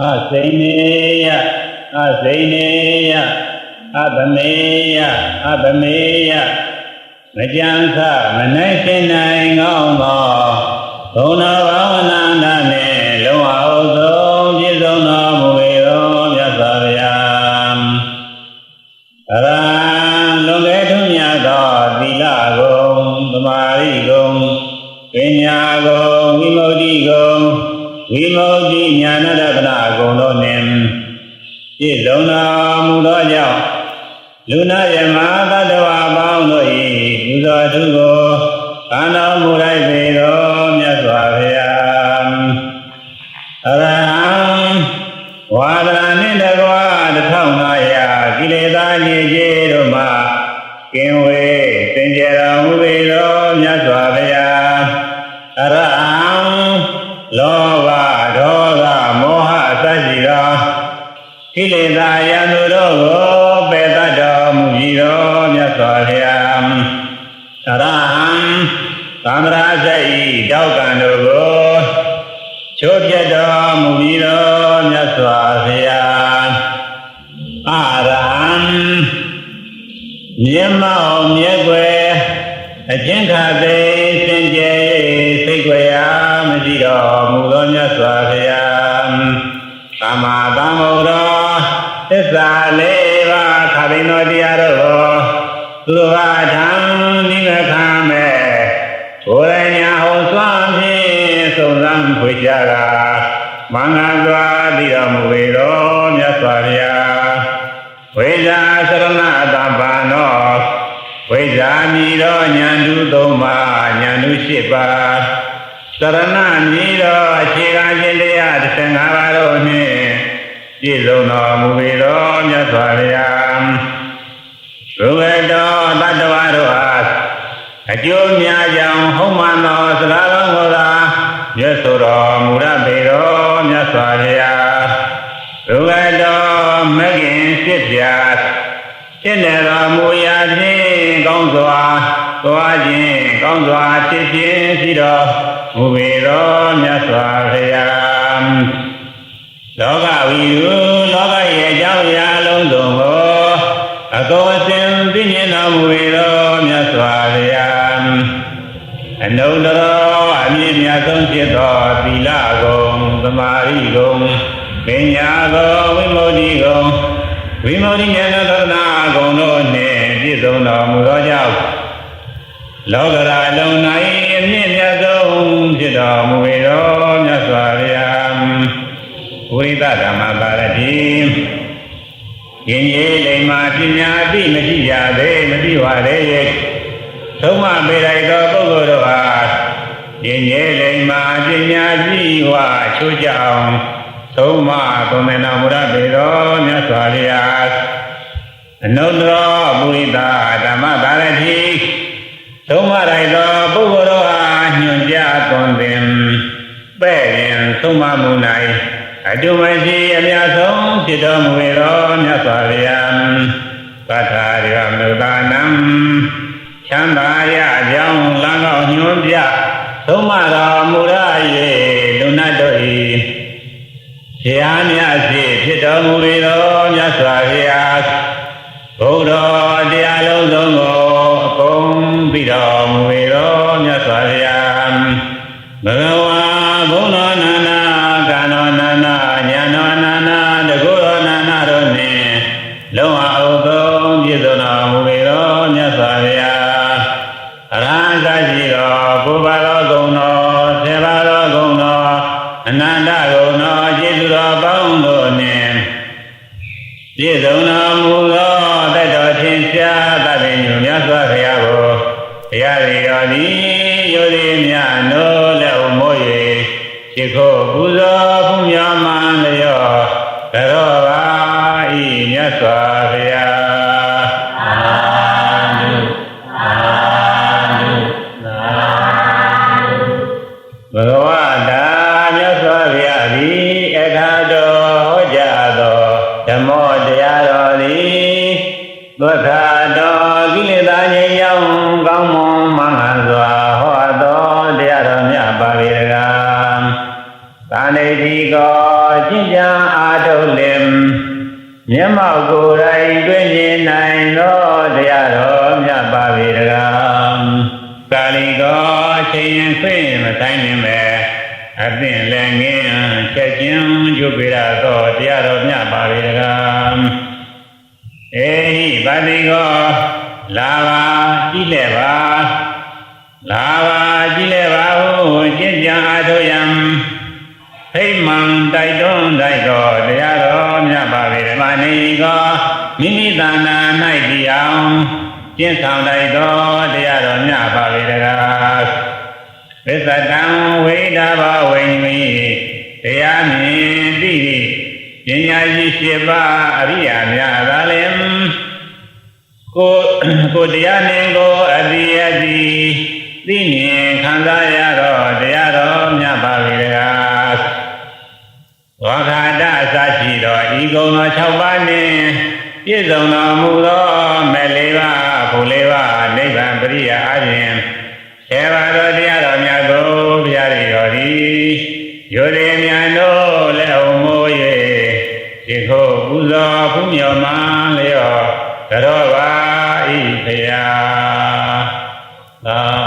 အစိနေယအစိနေယအပမေယအပမေယမကြံခမနိုင်ရှင်နိုင်ကောင်းသောဘုံတော်ဘာဝနာနာနှင့်လုံးအောင်ဆုံးပြည့်စုံတော်မူ၏တော်မြတ်စွာဘုရားအရဟံလွန်ကဲထွန်းမြတ်သောသီလကုံသမာဓိကုံပညာကုံဝိမု ക്തി ကုံ ဝိမု ക്തി ဉာဏတတနာကုံတို့နှင့်ပြည့်စုံတော်မူသောကြောင့်လူနာယမသတ္တဝါပေါင်းတို့၏ပူဇော်ထုကိုကာနောမူလိုက်ပေတော်မြတ်စွာဘုရားအရဟံဝါဒနာနှင့်တကွာ1500ကိလေသာညစ်ကြေးတို့မှကင်းဝေးစင်ကြယ်တော်မူပေတော် သံဃာစိတ်တောက်ကံတို့ကိုချိုးပြတ်တော်မူပြီးတော်မြတ်စွာဘုရားအရဟံမြတ်မောင်မြတ်ွယ်အကျဉ်းခါသိစင်ကြယ်စိတ်ွယ်ရာမရှိတော်မူသောမြတ်စွာဘုရားသမ္မာသမ္ဗုဒ္ဓသစ္စာလေးပါးခါသိတော်တရားတို့ကိုသူတော်ဘာ မင်္ဂစွာတည်တော်မူပေတော်မြတ်စွာဘုရားဝိဇာသရဏတပ္ပံသောဝိဇာမည်သောဉာဏ်သူသုံးပါးဉာဏ်သူ၈ပါးသရဏမည်သောအခြေခံခြင်းတရား15ပါးတို့နှင့်ပြည့်စုံတော်မူပေတော်မြတ်စွာဘုရားဘုဝတ္တောတတ္တဝါတို့အားအကျိုးများကြောင့်ဟုတ်မှန်သောစကားတော်ကိုသာမြတ်စွာတော်မူရပေတော် မြတ်စွာဘုရားဘုဝတ္တောမဂ္ဂင်ဖြစ်ပြဖြစ်နေတော်မူရာဖြင့်ကောင်းစွာသွားခြင်းကောင်းစွာဖြစ်ခြင်းရှိတော်မူပေတော်မြတ်စွာဘုရားလောကဝီယလောကရဲ့အကြောင်းအရာအလုံးစုံကိုအကောအစဉ်သိမြင်တော်မူ၏တော် အနုတ္တရောအမြင့်မြတ်ဆုံးဖြစ်သောသီလကုံသမာဓိကုံပညာကုံဝိမု ക്തി ကုံဝိမု ക്തി ဉာဏသရဏကုံတို့နှင့်ပြည့်စုံတော်မူသောကြောင့်လောကရာအလုံး၌အမြင့်မြတ်ဆုံးဖြစ်တော်မူ၏တော်မြတ်စွာဘုရား ဝိသဓမ္မပါရတိယင်ကြီးလိမ္မာပညာတိမရှိရသေးမသိပါလေရဲ့ သုံးမပေလိုက်သောပုဂ္ဂိုလ်တို့အားယင်ကြီးလိမ္မာပညာတိဝါချိုးကြအောင်သုံးမသုံးမနာမူရပေတော်မြတ်စွာဘုရားအနုတ္တရောပုရိသဓမ္မပါရတိသုံးမလိုက်သောပုဂ္ဂိုလ်တို့အားညွှန်ကြားသွန်သင်ပဲ့ရင်သုံးမမူ၌အတုမရှိအများဆုံးဖြစ်တော်မူ၏တော်မြတ်စွာဘုရားပတ္ထာရမုဒနံ ချမ်းသာရကြောင်းလမ်းကောင်းညွှန်ပြသုံးမတော်မူရ၍လူနတ်တို့၏ဆရာမြတ်စီဖြစ်တော်မူ၏တော်မြတ်စွာဘုရားဘုရားတရား တ်နိုးလက်ဥမိုး၍ရှိခိုးပူဇော်ဖူးမြော်မှန်လျောဘရောပါဤမြတ်စွာဘုရားအာနုအာနုသာဘဂဝတာမြတ်စွာဘုရားသည်အခါတော်ဟောကြားသောဓမ္မောတရားတော်သည်သွက္ခတော်ကိလေသာငြိမ်းရောင်းကောင်းမွန်မင်္မျက်မှောက်ကိုယ်တိုင်တွေ့မြင်နိုင်သောတရားတော်မြတ်ပါပေတကားကာလီကောချိန်ရင်ခွင့်မဆိုင်နေမဲ့အသင်လည်းငင်းချက်ချင်းကျုပ်ပြရသောတရားတော်မြတ်ပါပေတကားအေဟိဗတိကောလာပါကြည့်လက်ပါလာပါကြည့်လက်ပါဟုကျင့်ကြံအားထုတ်ရန်ဖိမှန်တိုက်တွန်းတိုက်တော်တရားတော်မြတ်ပါပေဓ မ္မနေကောမိမိတဏ္ဍာ၌တည်အောင်ကျင့်ဆောင်တိုက်တော်တရားတော်မြတ်ပါပေတကားဝိသတံဝိဒါဘဝိမိတရားမြင်သိပညာရှိရှိပါအရိယာများသာလင်ကိုကိုတရားနှင့်ကိုအတိအတိသိမြင်ခံစားရတော့တရားတော်မြတ်ပါပေတကားဝါခာတအစ ရှိတော်ဤကုံသော6ပါးနှင့်ပြည့်စုံတော်မူသောမဲ့လေးပါးဘုလေးပါးနိဗ္ဗာန်ပရိယာအပြင်ဆေပါတော်တရားတော်မြတ်ကိုဘုရားရည်တော်သည်ယောရေမြန်တို့လက်အုံမိုး၍ဒီခုပူဇော်ဖူးမြော်မှန်လျော့ကြောပါဤဖရာသာ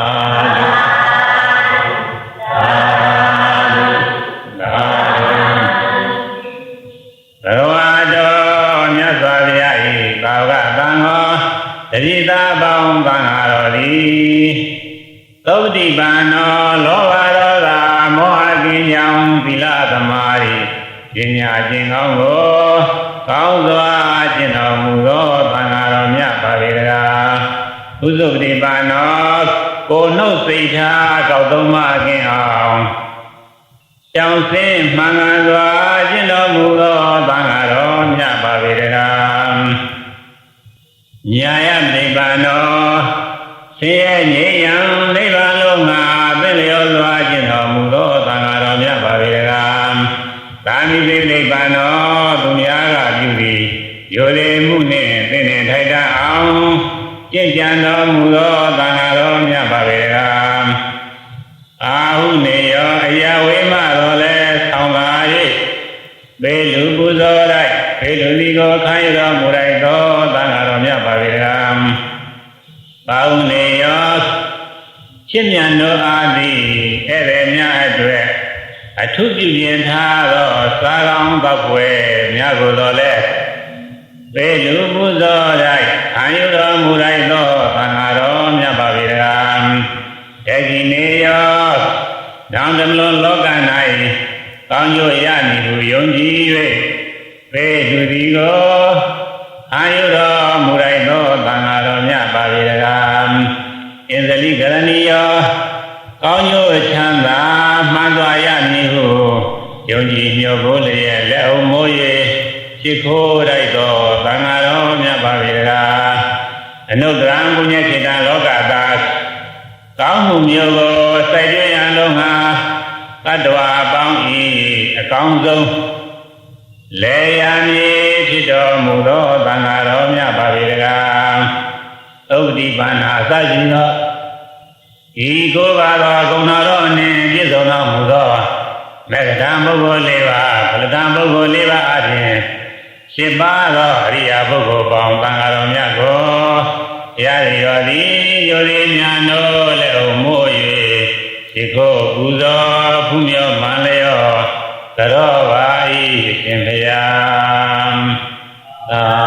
သုတ်တိပန်တော်လောဘဒေါသမောဟကင်းကြောင့်သီလသမာဓိပညာကျင့်ကောင်းကိုကောင်းစွာကျင့်တော်မူသောသံဃာတော်မြတ်ပါပေတကားဥစုပတိပန်တော်ကိုယ်နှုတ်စိတ်ထားကောက်သုံးမကင်းအောင်ကြောင်စင်းမှန်ကန်စွာကျင့်တော်မူသောသံဃာတော်မြတ်ပါပေတကားညာယနိဗ္ဗာန်တော် ဆင်းရဲငြိမ်းရန်နိဗ္ဗာန်လုံးငါသင်လျောစွာကျင့်တော်မူသောသံဃာတော်မြတ်ပါပေတကားသာမိသိနိဗ္ဗာန်တော်သူများကပြုပြီးယောလေမှုနှင့်သင်္နေထိုက်တတ်အောင်ကျင့်ကြံတော်မူသောသံဃာတော်မြတ်ပါပေတကားအာဟုနေယောအယဝိမတော်လဲဆောင်းပါ၍ဘေလူပူဇော်လိုက်ဘေလူဒီကိုခိုင်းတော်မူလိုက်သောသံဃာတော်မြတ်ပါပေကံ ပါဟုနေယောချစ်မြတ်တို့အားသည်ဧည့်သည်များအတွက်အထုပြုရင်ထားသောသာကောင်းဘွယ်များကိုတော်လဲဘေလူပူဇော်လိုက်ခံယူတော်မူလိုက်သောသံဃာတော်မြတ်ပါပေကံယကိနေယောတောင်တမလွန်လောက၌ကောင်းကျိုးရမည်ဟုယုံကြည်၍ပေသူဒီကိုအာယုတော်မူလိုက်သောသံဃာတော်မြတ်ပါပေတကား အင်္ဇလိကရဏီယောကောင်းကျိုးချမ်းသာမှန်စွာရမည်ဟုယုံကြည်မျှော်ကိုလျက်လက်အုံမိုး၍ရှိခိုးလိုက်သောသံဃာတော်မြတ်ပါပေတကားအနုတ္တရံပုညခေတ္တလောကသားကောင်းမှုမျိုးကိုစိုက်ကြရန်လုံးဟာတတ္တဝါအပေါင်းဤအကောင်းဆုံးလေယာမြေဖြစ်တော်မူသောသံဃာတော်မြတ်ပါပေတကားသုတ်တိ ပါဏာအစရှိသောဤကိုယ်ပါသောဂုဏတော်နှင့်ပြည့်စုံတော်မူသောမေဃတံပုဂ္ဂိုလ်လေးပါဗလတံပုဂ္ဂိုလ်လေးပါအပြင်ရှင်းပါသောအရိယာပုဂ္ဂိုလ်ပေါင်းသံဃာတော်မြတ်ကိုတရားရည်တော်သည်ယောရင်းညာတို့လည်းအုံမို့၍ဒီကိုပူဇော်ဖူးမြော်မှန်လျောသရောပါဤရှင်ဘုရားသာ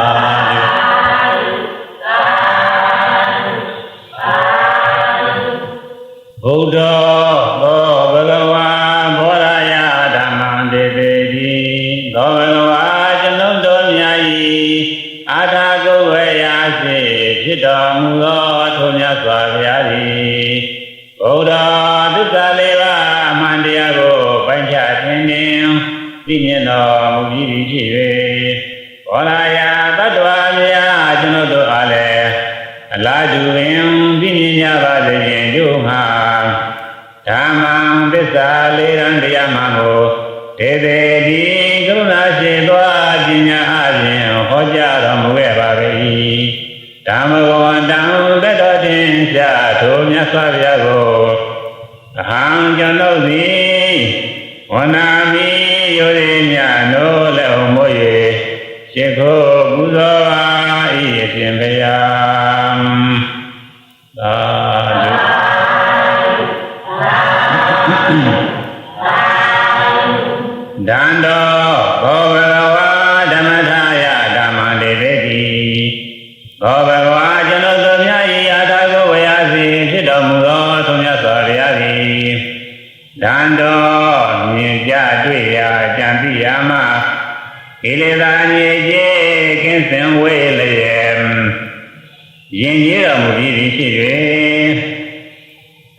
အာထာကုဝေယစေဖြစ်တော်မူသောထိုမြတ်စွာဘုရားသည်ဗုဒ္ဓသစ္စာလေးပါးအမှန်တရားကိုပိုင်းခြားခြင်းနှင့်သိမြင်တော်မူပြီးပြီဖြစ်၍ဘောရယတတ္တဝါများကျွန်ုပ်တို့အားလည်းအလားတူပင်သိမြင်ကြပါစေခြင်းတို့မှာဓမ္မံသစ္စာလေးရန်တရားမှကိုဒေသေတိကရုဏာရှင်သော ဓမ္မဝန္တံတတ္တော်တင်ပြထိုမြတ်စွာဘုရားကိုအဟံကျွန်ုပ်သည်ဝန္နာမိယိုရိမြနိုးလည်းဟုံမို့၍ရှိခိုးပူဇော်ပါ၏အရှင်ဘုရားသာဓုဒန္တော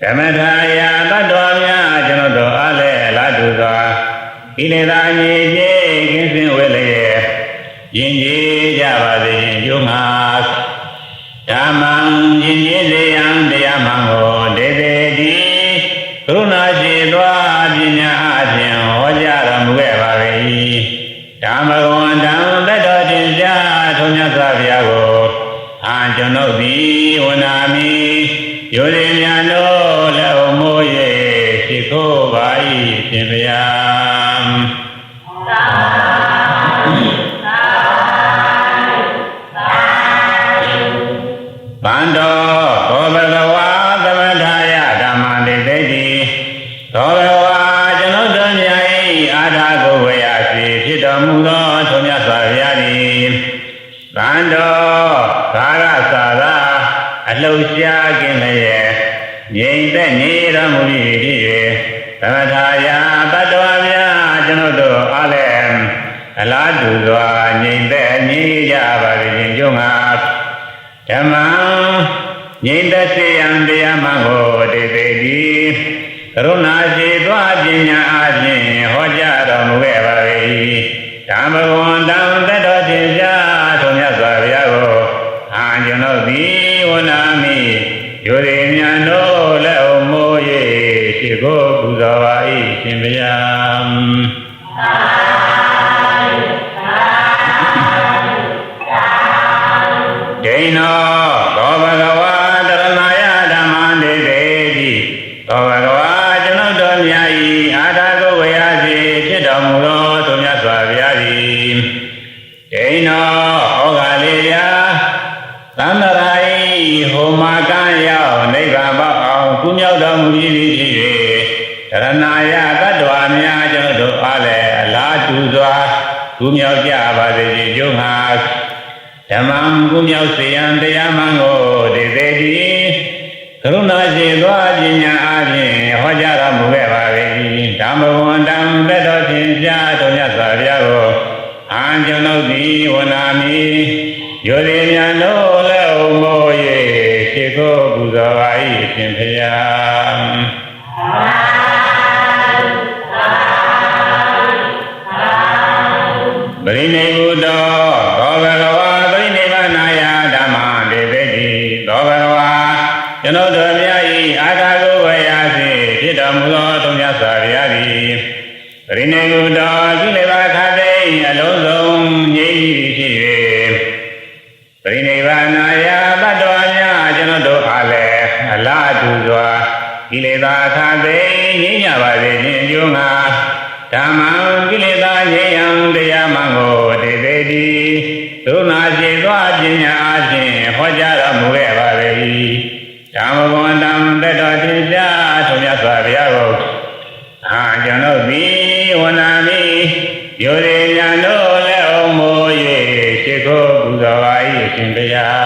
ဓမ္မထာယတတ္တဝါများကျွန်ုပ်တို့အားလည်းအလားတူစွာကိလေသာညစ်ကြေးကင်းစင်ဝေးလျက်ယင်ကြီးကြပါစေခြင်းယုံငါဓမ္မံယင်ကြီးစေယံတရားမှန်ကိုဒေသေတိကရုဏာရှိသောပညာအပြင်ဟောကြားတော်မူခဲ့ပါ၏ဓမ္မဂဝန္တံတတ္တော်တင်ရှားထုံးမြတ်စွာဘုရားကိုအာကျွန်ုပ်သည်ဝနာမိ ယောရင်းများတို့လက်အမိုး၍ရှိခိုးပါ၏ရှင်ဘုရားဗန္တောဘောဘဂဝါသမထာယဓမ္မတိသိတိသောဘဂဝါကျွန်ုပ်တို့မြတ်၏အာထာကိုဝေယစီဖြစ်တော်မူသောထုံမြတ်စွာဘုရားသည်ဗန္တောသာရသာသာ အလှူရှားခြင်းလည်းငြိမ်သက်နေတော်မူ၏ဖြစ်၍သမထာယတတ္တဝါများကျွန်ုပ်တို့အားလည်းအလားတူစွာငြိမ်သက်နေကြပါခြင်းကြောင့်ငါဓမ္မံငြိမ့်သက်စေယံတရားမှန်ကိုတေပေတိကရုဏာရှိသောပညာအပြင်ဟောကြားတော် တို့မြတ်၏အာထာကိုဝေယစီဖြစ်တော်မူသောသူမြတ်စွာဘုရားသည်ဒိဏောဩဃာလေယသန္တရာဤဟောမာကံရောက်နိဗ္ဗာန်ပေါအောင်ကုမြောက်တော်မူ၏ဖြစ်၍တရဏယတတ္တဝါများကျွန်ုပ်တို့အားလည်းအလားတူစွာကုမြောက်ကြပါစေခြင်းကျုံငါဓမ္မံကုမြောက်စေယံတရားမှန်ကိုဒေသေတိ ကရုဏာရှိသောပညာအပြင်ဟောကြားတော်မူခဲ့ပါ၏ဓမ္မဝန္တံသက်တော်ဖြင့်ရှားတော်မြတ်စွာဘုရားကိုအာကျွန်ုပ်သည်ဝနာမိယောရိမြတ်တို့လည်းအုံမိုး၍ရှိခိုးပူဇော်ပါ၏ရှင်ဖျားပ နာရှိသောပညာအချင်းဟောကြားတော်မူခဲ့ပါ၏ဓမ္မဂဝန္တံတတ္တော်တင်ပြထုံမြတ်စွာဘုရားကိုအာကျွန်ုပ်သည်ဝနာမိယောရိညာတို့လည်းအုံမိုး၍ရှိခိုးပူဇော်ပါ၏အရှင်ဘုရား